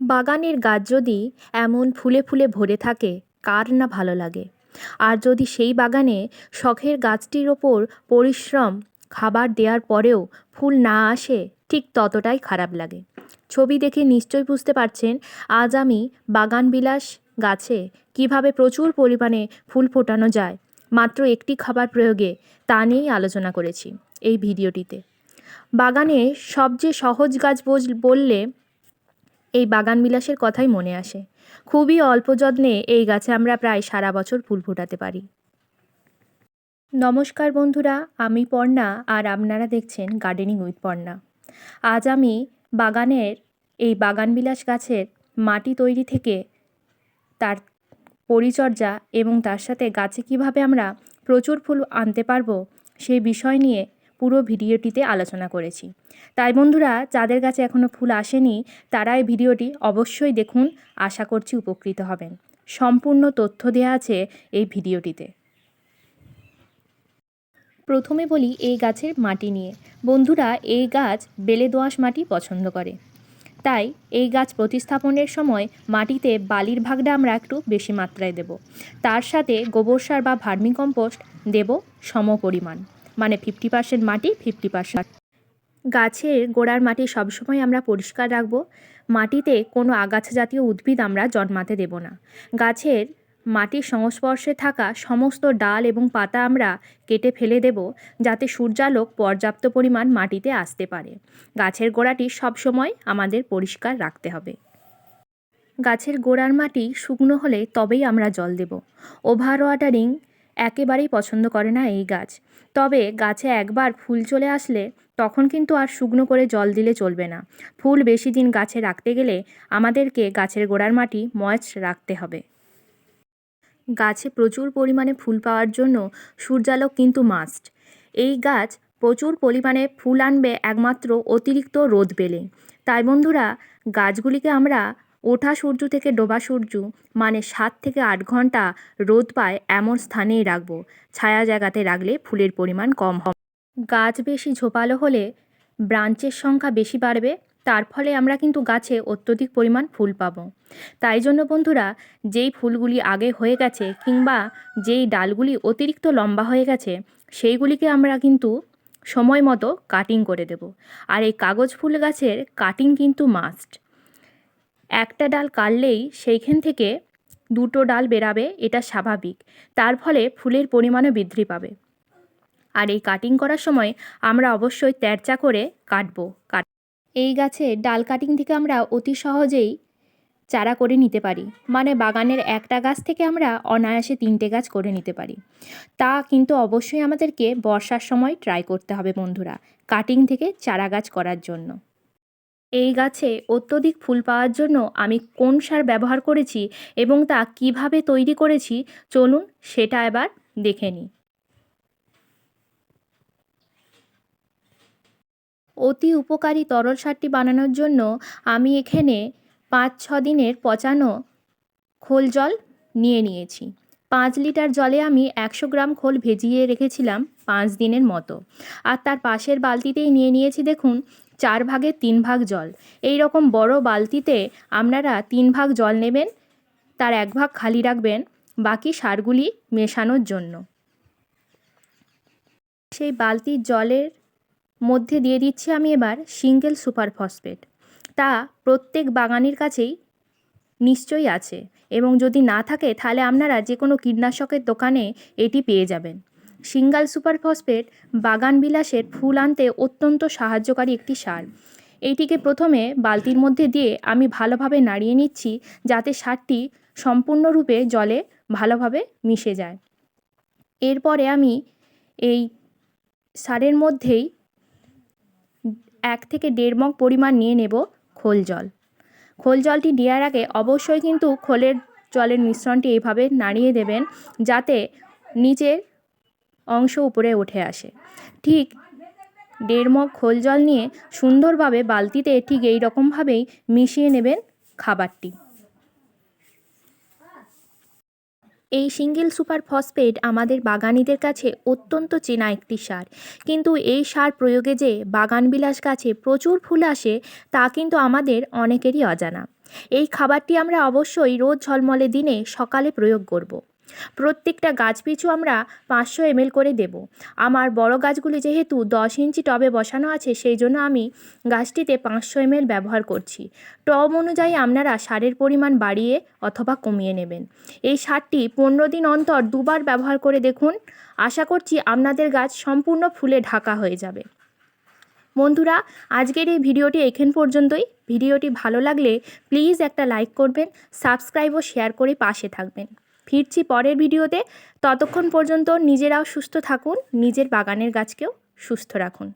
বাগানের গাছ যদি এমন ফুলে ফুলে ভরে থাকে, কার না ভালো লাগে? আর যদি সেই বাগানে শখের গাছটির ওপর পরিশ্রম, খাবার দেওয়ার পরেও ফুল না আসে, ঠিক ততটাই খারাপ লাগে। ছবি দেখে নিশ্চয়ই বুঝতে পারছেন, আজ আমি বাগানবিলাস গাছে কীভাবে প্রচুর পরিমাণে ফুল ফোটানো যায়, মাত্র একটি খাবার প্রয়োগে তা নিয়েই আলোচনা করেছি এই ভিডিওটিতে। বাগানে সবচেয়ে সহজ গাছ বললে এই বাগান বিলাসের কথাই মনে আসে। খুবই অল্প যত্নে এই গাছে আমরা প্রায় সারা বছর ফুল ফোটাতে পারি। নমস্কার বন্ধুরা, আমি পর্ণা আর আপনারা দেখছেন গার্ডেনিং উইথ পর্ণা। আজ আমি বাগানের এই বাগান বিলাস গাছের মাটি তৈরি থেকে তার পরিচর্যা এবং তার সাথে গাছে কীভাবে আমরা প্রচুর ফুল আনতে পারব সেই বিষয় নিয়ে পুরো ভিডিওটিতে আলোচনা করেছি। তাই বন্ধুরা, যাদের কাছে এখনও ফুল আসেনি, তারা এই ভিডিওটি অবশ্যই দেখুন, আশা করছি উপকৃত হবেন। সম্পূর্ণ তথ্য দেওয়া আছে এই ভিডিওটিতে। প্রথমে বলি এই গাছের মাটি নিয়ে। বন্ধুরা, এই গাছ বেলে দোআঁশ মাটি পছন্দ করে। তাই এই গাছ প্রতিস্থাপনের সময় মাটিতে বালির ভাগটা আমরা একটু বেশি মাত্রায় দেব। তার সাথে গোবর সার বা ভার্মিকম্পোস্ট দেব সম পরিমাণ মানে ফিফটি পার্সেন্ট মাটি ফিফটি পার্সেন্ট গাছের গোড়ার মাটি সবসময় আমরা পরিষ্কার রাখব। মাটিতে কোনো আগাছা জাতীয় উদ্ভিদ আমরা জন্মাতে দেব না। গাছের মাটির সংস্পর্শে থাকা সমস্ত ডাল এবং পাতা আমরা কেটে ফেলে দেব যাতে সূর্যালোক পর্যাপ্ত পরিমাণ মাটিতে আসতে পারে। গাছের গোড়াটি সবসময় আমাদের পরিষ্কার রাখতে হবে। গাছের গোড়ার মাটি শুকনো হলে তবেই আমরা জল দেব। ওভার ওয়াটারিং একেবারেই পছন্দ করে না এই গাছ। তবে গাছে একবার ফুল চলে আসলে তখন কিন্তু আর শুকনো করে জল দিলে চলবে না। ফুল বেশি দিন গাছে রাখতে গেলে আমাদেরকে গাছের গোড়ার মাটি ময়েস্ট রাখতে হবে। গাছে প্রচুর পরিমাণে ফুল পাওয়ার জন্য সূর্যালোক কিন্তু মাস্ট এই গাছ প্রচুর পরিমাণে ফুল আনবে একমাত্র অতিরিক্ত রোদ পেলে। তাই বন্ধুরা, গাছগুলিকে আমরা ওঠা সূর্য থেকে ডোবা সূর্য মানে সাত থেকে আট ঘণ্টা রোদ পায় এমন স্থানেই রাখব। ছায়া জায়গাতে রাখলে ফুলের পরিমাণ কম হবে। গাছ বেশি ঝোপালো হলে ব্রাঞ্চের সংখ্যা বেশি বাড়বে, তার ফলে আমরা কিন্তু গাছে অত্যধিক পরিমাণ ফুল পাবো। তাই জন্য বন্ধুরা, যেই ফুলগুলি আগে হয়ে গেছে কিংবা যেই ডালগুলি অতিরিক্ত লম্বা হয়ে গেছে, সেইগুলিকে আমরা কিন্তু সময় মতো কাটিং করে দেব। আর এই কাগজ ফুল গাছের কাটিং কিন্তু মাস্ট একটা ডাল কাটলেই সেইখান থেকে দুটো ডাল বেরাবে, এটা স্বাভাবিক। তার ফলে ফুলের পরিমাণও বৃদ্ধি পাবে। আর এই কাটিং করার সময় আমরা অবশ্যই তেরচা করে কাটবো। কাট এই গাছে ডাল কাটিং থেকে আমরা অতি সহজেই চারা করে নিতে পারি। মানে বাগানের একটা গাছ থেকে আমরা অনায়াসে তিনটে গাছ করে নিতে পারি। তা কিন্তু অবশ্যই আমাদেরকে বর্ষার সময় ট্রাই করতে হবে বন্ধুরা কাটিং থেকে চারা গাছ করার জন্য। এই গাছে অত্যধিক ফুল পাওয়ার জন্য আমি কোন সার ব্যবহার করেছি এবং তা কীভাবে তৈরি করেছি, চলুন সেটা এবার দেখে নিই। অতি উপকারী তরল সারটি বানানোর জন্য আমি এখানে পাঁচ ছ দিনের পচানো খোল জল নিয়ে নিয়েছি। পাঁচ লিটার জলে আমি একশো গ্রাম খোল ভেজিয়ে রেখেছিলাম পাঁচ দিনের মতো। আর তার পাশের বালতিতেই নিয়ে নিয়েছি দেখুন, চার ভাগের তিন ভাগ জল। এই রকম বড় বালতিতে আপনারা তিন ভাগ জল নেবেন, তার এক ভাগ খালি রাখবেন, বাকি সারগুলি মেশানোর জন্য। সেই বালতির জলের মধ্যে দিয়ে দিচ্ছি আমি এবার সিঙ্গেল সুপার ফসফেট তা প্রত্যেক বাগানির কাছেই নিশ্চয়ই আছে। এবং যদি না থাকে, তাহলে আপনারা যে কোনো কীটনাশকের দোকানে এটি পেয়ে যাবেন। সিঙ্গাল সুপার ফসফেট বাগান বিলাসের ফুল আনতে অত্যন্ত সাহায্যকারী একটি সার। এইটিকে প্রথমে বালতির মধ্যে দিয়ে আমি ভালোভাবে নাড়িয়ে নিচ্ছি, যাতে সারটি সম্পূর্ণরূপে জলে ভালোভাবে মিশে যায়। এরপরে আমি এই সারের মধ্যেই এক থেকে দেড় মগ পরিমাণ নিয়ে নেব খোল জল। খোল জলটি দেওয়ার আগে অবশ্যই কিন্তু খোলের জলের মিশ্রণটি এইভাবে নাড়িয়ে দেবেন যাতে নিচের অংশ উপরে উঠে আসে। ঠিক দেড় মগ খোল জল নিয়ে সুন্দরভাবে বালতিতে ঠিক এই রকমভাবেই মিশিয়ে নেবেন খাবারটি। এই সিঙ্গেল সুপার ফসফেট আমাদের বাগানিদের কাছে অত্যন্ত চেনা একটি সার কিন্তু এই সার প্রয়োগে যে বাগানবিলাস গাছে প্রচুর ফুল আসে, তা কিন্তু আমাদের অনেকেরই অজানা এই খাবারটি আমরা অবশ্যই রোজ ঝলমলে দিনে সকালে প্রয়োগ করব। প্রত্যেকটা গাছ পিছু আমরা পাঁচশো এমএল করে দেব। আমার বড় গাছগুলি যেহেতু দশ ইঞ্চি টবে বসানো আছে, সেই জন্য আমি গাছটিতে পাঁচশো এমএল ব্যবহার করছি। টব অনুযায়ী আপনারা সারের পরিমাণ বাড়িয়ে অথবা কমিয়ে নেবেন। এই সারটি পনেরো দিন অন্তর দুবার ব্যবহার করে দেখুন। আশা করছি আপনাদের গাছ সম্পূর্ণ ফুলে ঢাকা হয়ে যাবে। বন্ধুরা, আজকের এই ভিডিওটি এখান পর্যন্তই। ভিডিওটি ভালো লাগলে প্লিজ একটা লাইক করবেন, সাবস্ক্রাইব ও শেয়ার করে পাশে থাকবেন। ফিরছি পরের ভিডিওতে। ততক্ষণ পর্যন্ত নিজেরাও সুস্থ থাকুন নিজের বাগানের গাছকেও সুস্থ রাখুন।